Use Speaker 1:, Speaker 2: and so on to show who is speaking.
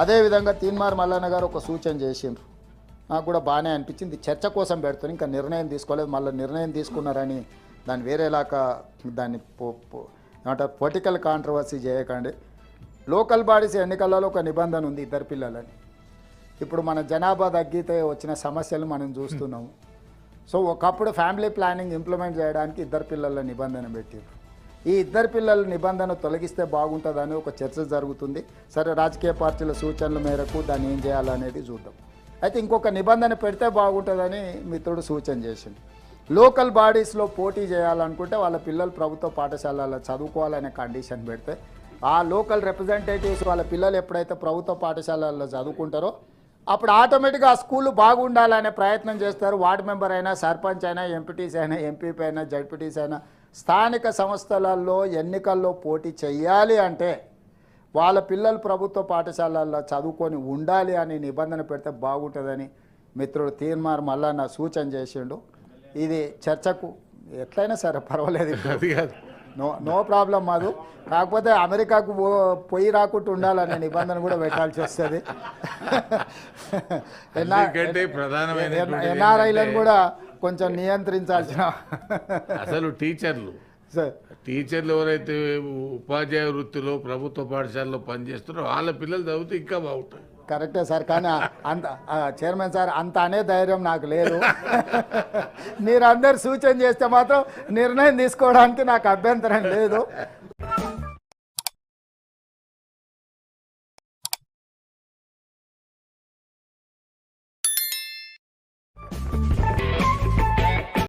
Speaker 1: అదేవిధంగా తీన్మార్ మల్లన్న గారు ఒక సూచన చేసిండ్రు. నాకు కూడా బాగానే అనిపించింది. చర్చ కోసం పెడుతుంది ఇంకా నిర్ణయం తీసుకోలేదు. మళ్ళీ నిర్ణయం తీసుకున్నారని దాన్ని వేరేలాగా దాన్ని ఏమంటారు? పొలిటికల్ కాంట్రవర్సీ చేయకండి. లోకల్ బాడీస్ ఎన్నికలలో ఒక నిబంధన ఉంది ఇద్దరు పిల్లలని. ఇప్పుడు మన జనాభా తగ్గితే వచ్చిన సమస్యలు మనం చూస్తున్నాము. సో ఒకప్పుడు ఫ్యామిలీ ప్లానింగ్ ఇంప్లిమెంట్ చేయడానికి ఇద్దరు పిల్లల నిబంధన పెట్టారు ఈ ఇద్దరు పిల్లల నిబంధన తొలగిస్తే బాగుంటుందని ఒక చర్చ జరుగుతుంది. సరే రాజకీయ పార్టీల సూచనల మేరకు దాన్ని ఏం చేయాలనేది చూద్దాం. అయితే ఇంకొక నిబంధన పెడితే బాగుంటుందని మిత్రుడు సూచన చేసింది లోకల్ బాడీస్లో పోటీ చేయాలనుకుంటే వాళ్ళ పిల్లలు ప్రభుత్వ పాఠశాలలో చదువుకోవాలనే కండిషన్ పెడితే ఆ లోకల్ రిప్రజెంటేటివ్స్ వాళ్ళ పిల్లలు ఎప్పుడైతే ప్రభుత్వ పాఠశాలల్లో చదువుకుంటారో అప్పుడు ఆటోమేటిక్గా ఆ స్కూల్ బాగుండాలనే ప్రయత్నం చేస్తారు. వార్డు మెంబర్ అయినా సర్పంచ్ అయినా ఎంపీటీసీ అయినా ఎంపీపీ అయినా జడ్పీటీసీ అయినా స్థానిక సంస్థలలో ఎన్నికల్లో పోటీ చెయ్యాలి అంటే వాళ్ళ పిల్లలు ప్రభుత్వ పాఠశాలల్లో చదువుకొని ఉండాలి అని నిబంధన పెడితే బాగుంటుందని మిత్రుడు తీర్మార్ మల్లన్న సూచన చేసిండు. ఇది చర్చకు ఎట్లయినా సరే పర్వాలేదు నో నో ప్రాబ్లం మాదు. కాకపోతే అమెరికాకు పో- పోయి రాకుండా ఉండాలనే నిబంధన కూడా పెట్టాల్సి వస్తుంది. ఎన్ఆర్ఐలను కూడా కొంచెం నియంత్రించాల్సిన
Speaker 2: అసలు టీచర్లు.
Speaker 1: సార్.
Speaker 2: టీచర్లు ఎవరైతే ఉపాధ్యాయ వృత్తిలో ప్రభుత్వ పాఠశాలలో పనిచేస్తున్నారో వాళ్ళ పిల్లలు చదివితే ఇంకా బాగుంటుంది.
Speaker 1: కరెక్టే సార్ కానీ అంత చైర్మన్ సార్ అంత అనే ధైర్యం నాకు లేదు. మీరందరు సూచన చేస్తే మాత్రం నిర్ణయం తీసుకోవడానికి నాకు అభ్యంతరం లేదు.